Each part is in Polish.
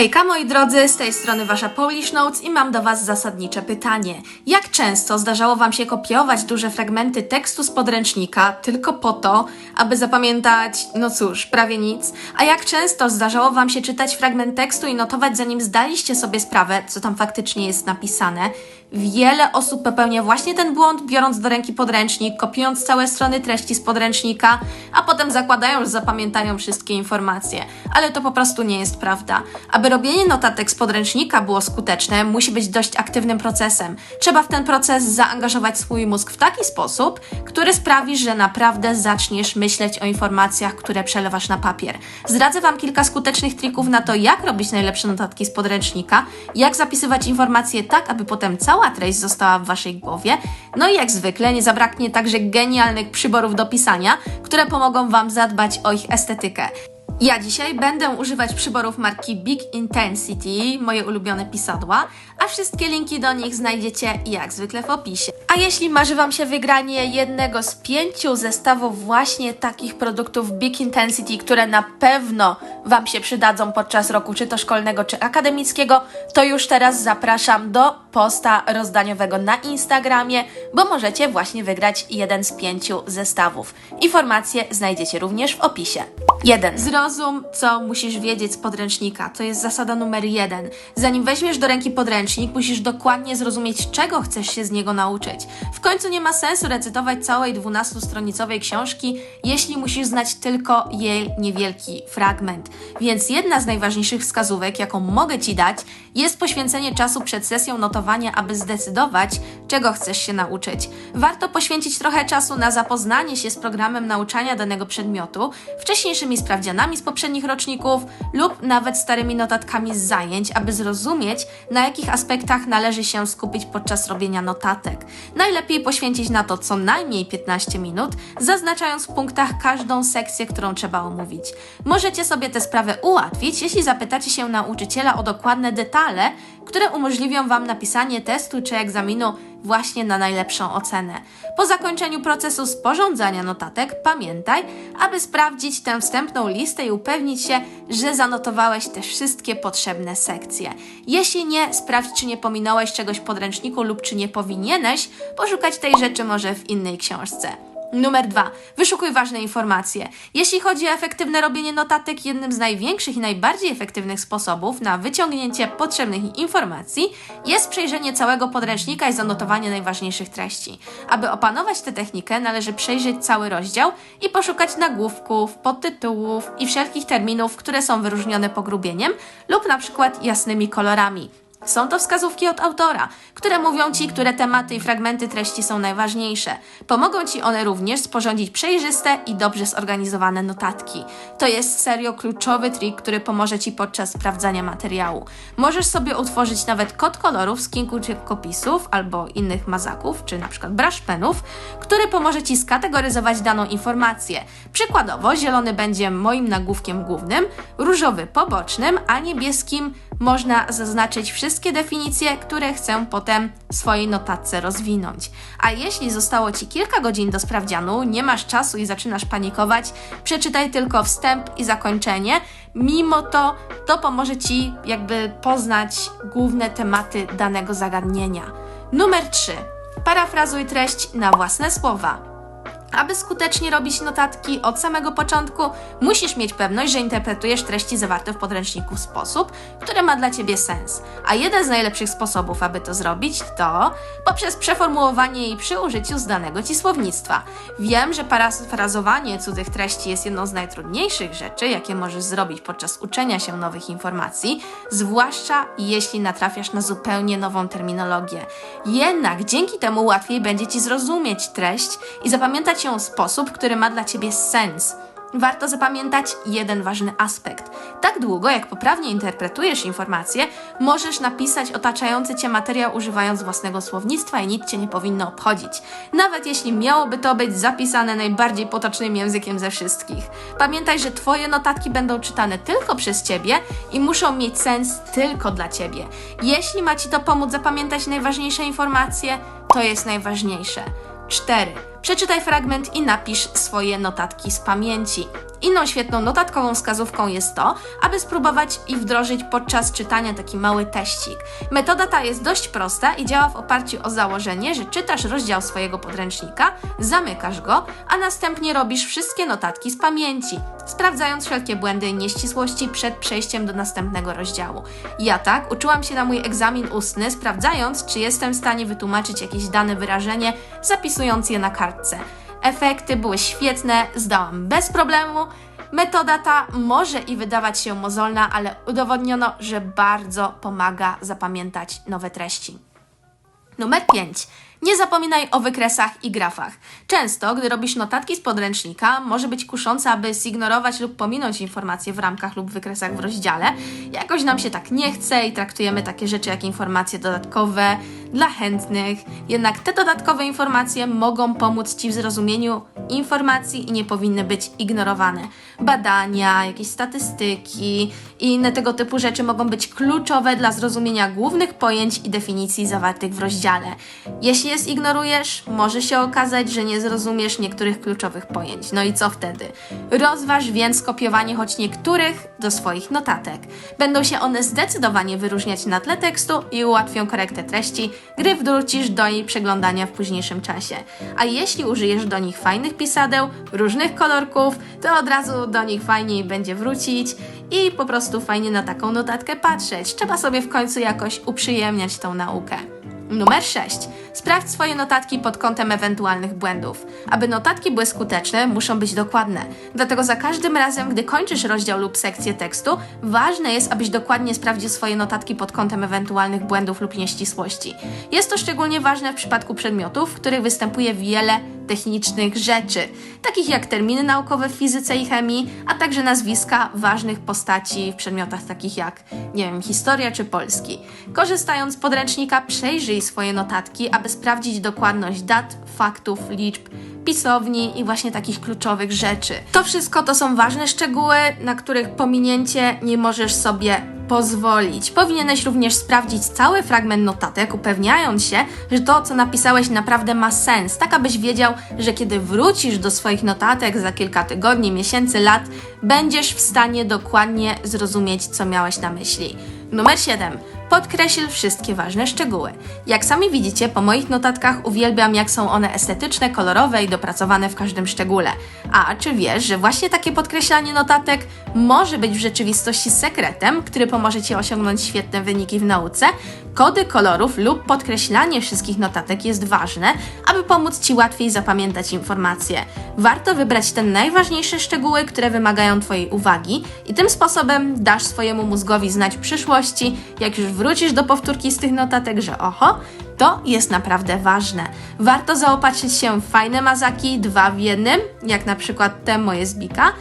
Hejka moi drodzy, z tej strony wasza Polish Notes i mam do was zasadnicze pytanie. Jak często zdarzało wam się kopiować duże fragmenty tekstu z podręcznika tylko po to, aby zapamiętać, no cóż, prawie nic? A jak często zdarzało wam się czytać fragment tekstu i notować zanim zdaliście sobie sprawę, co tam faktycznie jest napisane? Wiele osób popełnia właśnie ten błąd, biorąc do ręki podręcznik, kopiując całe strony treści z podręcznika, a potem zakładają, że zapamiętają wszystkie informacje. Ale to po prostu nie jest prawda. Aby robienie notatek z podręcznika było skuteczne, musi być dość aktywnym procesem. Trzeba w ten proces zaangażować swój mózg w taki sposób, który sprawi, że naprawdę zaczniesz myśleć o informacjach, które przelewasz na papier. Zdradzę Wam kilka skutecznych trików na to, jak robić najlepsze notatki z podręcznika, jak zapisywać informacje tak, aby potem cała treść została w Waszej głowie. No i jak zwykle nie zabraknie także genialnych przyborów do pisania, które pomogą Wam zadbać o ich estetykę. Ja dzisiaj będę używać przyborów marki Big Intensity, moje ulubione pisadła, a wszystkie linki do nich znajdziecie jak zwykle w opisie. A jeśli marzy Wam się wygranie jednego z pięciu zestawów właśnie takich produktów Big Intensity, które na pewno Wam się przydadzą podczas roku czy to szkolnego, czy akademickiego, to już teraz zapraszam do posta rozdaniowego na Instagramie, bo możecie właśnie wygrać jeden z pięciu zestawów. Informacje znajdziecie również w opisie. 1. Zrozum, co musisz wiedzieć z podręcznika. To jest zasada numer jeden. Zanim weźmiesz do ręki podręcznik, musisz dokładnie zrozumieć, czego chcesz się z niego nauczyć. W końcu nie ma sensu recytować całej 12-stronicowej książki, jeśli musisz znać tylko jej niewielki fragment. Więc jedna z najważniejszych wskazówek, jaką mogę Ci dać, jest poświęcenie czasu przed sesją notowania, aby zdecydować, czego chcesz się nauczyć. Warto poświęcić trochę czasu na zapoznanie się z programem nauczania danego przedmiotu, wcześniejszymi sprawdzianami z poprzednich roczników lub nawet starymi notatkami z zajęć, aby zrozumieć, na jakich aspektach należy się skupić podczas robienia notatek. Najlepiej poświęcić na to co najmniej 15 minut, zaznaczając w punktach każdą sekcję, którą trzeba omówić. Możecie sobie tę sprawę ułatwić, jeśli zapytacie się nauczyciela o dokładne detale, które umożliwią Wam napisanie testu czy egzaminu właśnie na najlepszą ocenę. Po zakończeniu procesu sporządzania notatek pamiętaj, aby sprawdzić tę wstępną listę i upewnić się, że zanotowałeś te wszystkie potrzebne sekcje. Jeśli nie, sprawdź, czy nie pominąłeś czegoś w podręczniku lub czy nie powinieneś poszukać tej rzeczy może w innej książce. Numer dwa. Wyszukuj ważne informacje. Jeśli chodzi o efektywne robienie notatek, jednym z największych i najbardziej efektywnych sposobów na wyciągnięcie potrzebnych informacji jest przejrzenie całego podręcznika i zanotowanie najważniejszych treści. Aby opanować tę technikę, należy przejrzeć cały rozdział i poszukać nagłówków, podtytułów i wszelkich terminów, które są wyróżnione pogrubieniem lub na przykład jasnymi kolorami. Są to wskazówki od autora, które mówią Ci, które tematy i fragmenty treści są najważniejsze. Pomogą Ci one również sporządzić przejrzyste i dobrze zorganizowane notatki. To jest serio kluczowy trik, który pomoże Ci podczas sprawdzania materiału. Możesz sobie utworzyć nawet kod kolorów z kilku kopisów albo innych mazaków, czy na przykład brush penów, który pomoże Ci skategoryzować daną informację. Przykładowo, zielony będzie moim nagłówkiem głównym, różowy pobocznym, a niebieskim można zaznaczyć wszystkie definicje, które chcę potem w swojej notatce rozwinąć. A jeśli zostało Ci kilka godzin do sprawdzianu, nie masz czasu i zaczynasz panikować, przeczytaj tylko wstęp i zakończenie. Mimo to, to pomoże Ci jakby poznać główne tematy danego zagadnienia. Numer 3. Parafrazuj treść na własne słowa. Aby skutecznie robić notatki od samego początku, musisz mieć pewność, że interpretujesz treści zawarte w podręczniku w sposób, który ma dla Ciebie sens. A jeden z najlepszych sposobów, aby to zrobić, to poprzez przeformułowanie jej przy użyciu znanego Ci słownictwa. Wiem, że parafrazowanie cudzych treści jest jedną z najtrudniejszych rzeczy, jakie możesz zrobić podczas uczenia się nowych informacji, zwłaszcza jeśli natrafiasz na zupełnie nową terminologię. Jednak dzięki temu łatwiej będzie Ci zrozumieć treść i zapamiętać ją w sposób, który ma dla Ciebie sens. Warto zapamiętać jeden ważny aspekt. Tak długo, jak poprawnie interpretujesz informacje, możesz napisać otaczający Cię materiał używając własnego słownictwa i nic Cię nie powinno obchodzić. Nawet jeśli miałoby to być zapisane najbardziej potocznym językiem ze wszystkich. Pamiętaj, że Twoje notatki będą czytane tylko przez Ciebie i muszą mieć sens tylko dla Ciebie. Jeśli ma Ci to pomóc zapamiętać najważniejsze informacje, to jest najważniejsze. 4. Przeczytaj fragment i napisz swoje notatki z pamięci. Inną świetną notatkową wskazówką jest to, aby spróbować i wdrożyć podczas czytania taki mały teścik. Metoda ta jest dość prosta i działa w oparciu o założenie, że czytasz rozdział swojego podręcznika, zamykasz go, a następnie robisz wszystkie notatki z pamięci, sprawdzając wszelkie błędy i nieścisłości przed przejściem do następnego rozdziału. Ja tak uczyłam się na mój egzamin ustny, sprawdzając, czy jestem w stanie wytłumaczyć jakieś dane wyrażenie, zapisując je na kartce. Efekty były świetne, zdałam bez problemu. Metoda ta może i wydawać się mozolna, ale udowodniono, że bardzo pomaga zapamiętać nowe treści. Numer 5. Nie zapominaj o wykresach i grafach. Często, gdy robisz notatki z podręcznika, może być kuszące, aby zignorować lub pominąć informacje w ramkach lub wykresach w rozdziale. Jakoś nam się tak nie chce i traktujemy takie rzeczy jak informacje dodatkowe dla chętnych. Jednak te dodatkowe informacje mogą pomóc Ci w zrozumieniu informacji i nie powinny być ignorowane. Badania, jakieś statystyki i inne tego typu rzeczy mogą być kluczowe dla zrozumienia głównych pojęć i definicji zawartych w rozdziale. Jeśli je zignorujesz, może się okazać, że nie zrozumiesz niektórych kluczowych pojęć. No i co wtedy? Rozważ więc kopiowanie choć niektórych do swoich notatek. Będą się one zdecydowanie wyróżniać na tle tekstu i ułatwią korektę treści, gdy wrócisz do jej przeglądania w późniejszym czasie. A jeśli użyjesz do nich fajnych pisadeł, różnych kolorków, to od razu do nich fajniej będzie wrócić i po prostu fajnie na taką notatkę patrzeć. Trzeba sobie w końcu jakoś uprzyjemniać tą naukę. Numer 6. Sprawdź swoje notatki pod kątem ewentualnych błędów. Aby notatki były skuteczne, muszą być dokładne. Dlatego za każdym razem, gdy kończysz rozdział lub sekcję tekstu, ważne jest, abyś dokładnie sprawdził swoje notatki pod kątem ewentualnych błędów lub nieścisłości. Jest to szczególnie ważne w przypadku przedmiotów, w których występuje wiele technicznych rzeczy, takich jak terminy naukowe w fizyce i chemii, a także nazwiska ważnych postaci w przedmiotach takich jak, nie wiem, historia czy polski. Korzystając z podręcznika, przejrzyj swoje notatki, aby sprawdzić dokładność dat, faktów, liczb, pisowni i właśnie takich kluczowych rzeczy. To wszystko to są ważne szczegóły, na których pominięcie nie możesz sobie pozwolić. Powinieneś również sprawdzić cały fragment notatek, upewniając się, że to, co napisałeś, naprawdę ma sens, tak abyś wiedział, że kiedy wrócisz do swoich notatek za kilka tygodni, miesięcy, lat, będziesz w stanie dokładnie zrozumieć, co miałeś na myśli. Numer 7. Podkreśl wszystkie ważne szczegóły. Jak sami widzicie, po moich notatkach uwielbiam, jak są one estetyczne, kolorowe i dopracowane w każdym szczególe. A czy wiesz, że właśnie takie podkreślanie notatek może być w rzeczywistości sekretem, który pomoże Ci osiągnąć świetne wyniki w nauce? Kody kolorów lub podkreślanie wszystkich notatek jest ważne, aby pomóc Ci łatwiej zapamiętać informacje. Warto wybrać te najważniejsze szczegóły, które wymagają Twojej uwagi i tym sposobem dasz swojemu mózgowi znać w przyszłości, jak już wrócisz do powtórki z tych notatek, że oho, to jest naprawdę ważne. Warto zaopatrzyć się w fajne mazaki, dwa w jednym, jak na przykład te moje z Bika,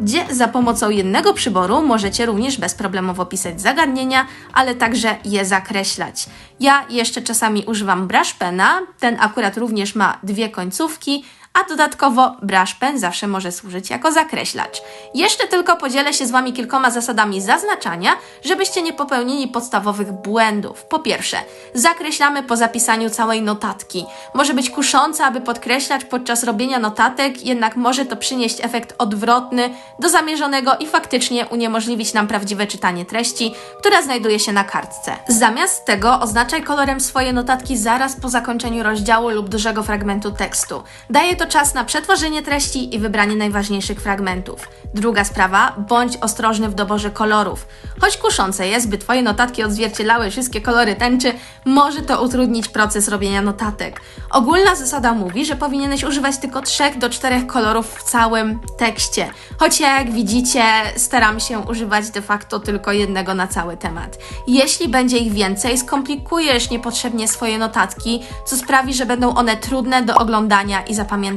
gdzie za pomocą jednego przyboru możecie również bezproblemowo pisać zagadnienia, ale także je zakreślać. Ja jeszcze czasami używam brush pena, ten akurat również ma dwie końcówki, a dodatkowo brush pen zawsze może służyć jako zakreślacz. Jeszcze tylko podzielę się z Wami kilkoma zasadami zaznaczania, żebyście nie popełnili podstawowych błędów. Po pierwsze, zakreślamy po zapisaniu całej notatki. Może być kuszące, aby podkreślać podczas robienia notatek, jednak może to przynieść efekt odwrotny do zamierzonego i faktycznie uniemożliwić nam prawdziwe czytanie treści, która znajduje się na kartce. Zamiast tego oznaczaj kolorem swoje notatki zaraz po zakończeniu rozdziału lub dużego fragmentu tekstu. Daje to czas na przetworzenie treści i wybranie najważniejszych fragmentów. Druga sprawa, bądź ostrożny w doborze kolorów. Choć kuszące jest, by Twoje notatki odzwierciedlały wszystkie kolory tęczy, może to utrudnić proces robienia notatek. Ogólna zasada mówi, że powinieneś używać tylko 3 do 4 kolorów w całym tekście. Choć jak widzicie, staram się używać de facto tylko jednego na cały temat. Jeśli będzie ich więcej, skomplikujesz niepotrzebnie swoje notatki, co sprawi, że będą one trudne do oglądania i zapamiętania.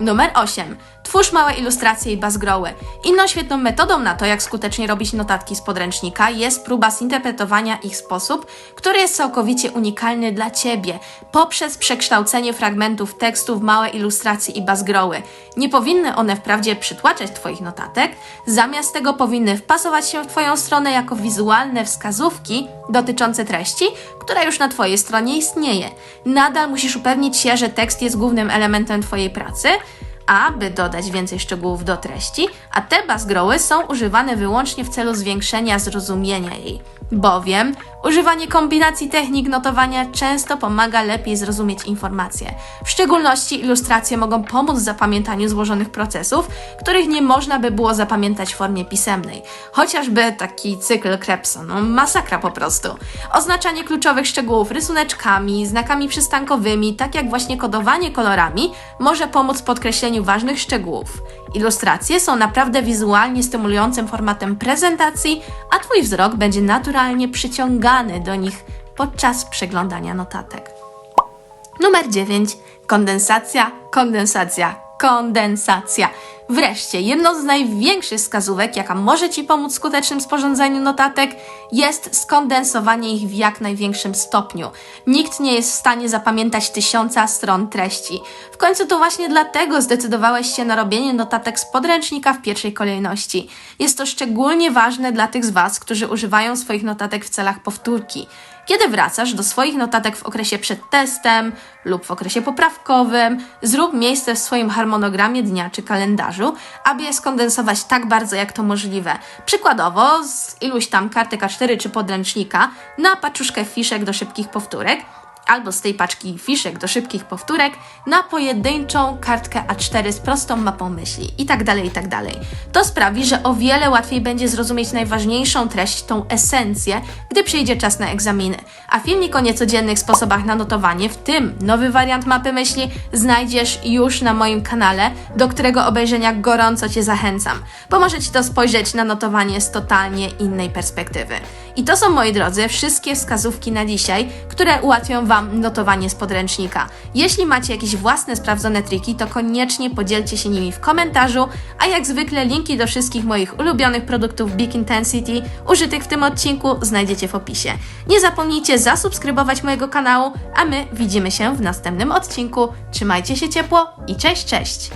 Numer 8. Twórz małe ilustracje i bazgroły. Inną świetną metodą na to, jak skutecznie robić notatki z podręcznika, jest próba zinterpretowania ich w sposób, który jest całkowicie unikalny dla Ciebie, poprzez przekształcenie fragmentów tekstu w małe ilustracje i bazgroły. Nie powinny one wprawdzie przytłaczać Twoich notatek, zamiast tego powinny wpasować się w Twoją stronę jako wizualne wskazówki dotyczące treści, która już na Twojej stronie istnieje. Nadal musisz upewnić się, że tekst jest głównym elementem Twojej pracy, aby dodać więcej szczegółów do treści, a te bazgroły są używane wyłącznie w celu zwiększenia zrozumienia jej. Bowiem używanie kombinacji technik notowania często pomaga lepiej zrozumieć informacje. W szczególności ilustracje mogą pomóc w zapamiętaniu złożonych procesów, których nie można by było zapamiętać w formie pisemnej. Chociażby taki cykl Krebsa, no masakra po prostu. Oznaczanie kluczowych szczegółów rysuneczkami, znakami przystankowymi, tak jak właśnie kodowanie kolorami, może pomóc w podkreśleniu ważnych szczegółów. Ilustracje są naprawdę wizualnie stymulującym formatem prezentacji, a Twój wzrok będzie naturalnie przyciągany do nich podczas przeglądania notatek. Numer 9. Kondensacja, kondensacja, kondensacja. Wreszcie, jedną z największych wskazówek, jaka może Ci pomóc w skutecznym sporządzaniu notatek, jest skondensowanie ich w jak największym stopniu. Nikt nie jest w stanie zapamiętać tysiąca stron treści. W końcu to właśnie dlatego zdecydowałeś się na robienie notatek z podręcznika w pierwszej kolejności. Jest to szczególnie ważne dla tych z Was, którzy używają swoich notatek w celach powtórki. Kiedy wracasz do swoich notatek w okresie przed testem lub w okresie poprawkowym, zrób miejsce w swoim harmonogramie dnia czy kalendarzu, aby je skondensować tak bardzo jak to możliwe. Przykładowo z iluś tam kartek A4 czy podręcznika na paczuszkę fiszek do szybkich powtórek, albo z tej paczki fiszek do szybkich powtórek na pojedynczą kartkę A4 z prostą mapą myśli i tak tak. To sprawi, że o wiele łatwiej będzie zrozumieć najważniejszą treść, tą esencję, gdy przyjdzie czas na egzaminy. A filmik o niecodziennych sposobach na notowanie, w tym nowy wariant mapy myśli, znajdziesz już na moim kanale, do którego obejrzenia gorąco Cię zachęcam. Pomoże Ci to spojrzeć na notowanie z totalnie innej perspektywy. I to są, moi drodzy, wszystkie wskazówki na dzisiaj, które ułatwią Wam notowanie z podręcznika. Jeśli macie jakieś własne sprawdzone triki, to koniecznie podzielcie się nimi w komentarzu, a jak zwykle linki do wszystkich moich ulubionych produktów Big Intensity użytych w tym odcinku znajdziecie w opisie. Nie zapomnijcie zasubskrybować mojego kanału, a my widzimy się w następnym odcinku. Trzymajcie się ciepło i cześć, cześć!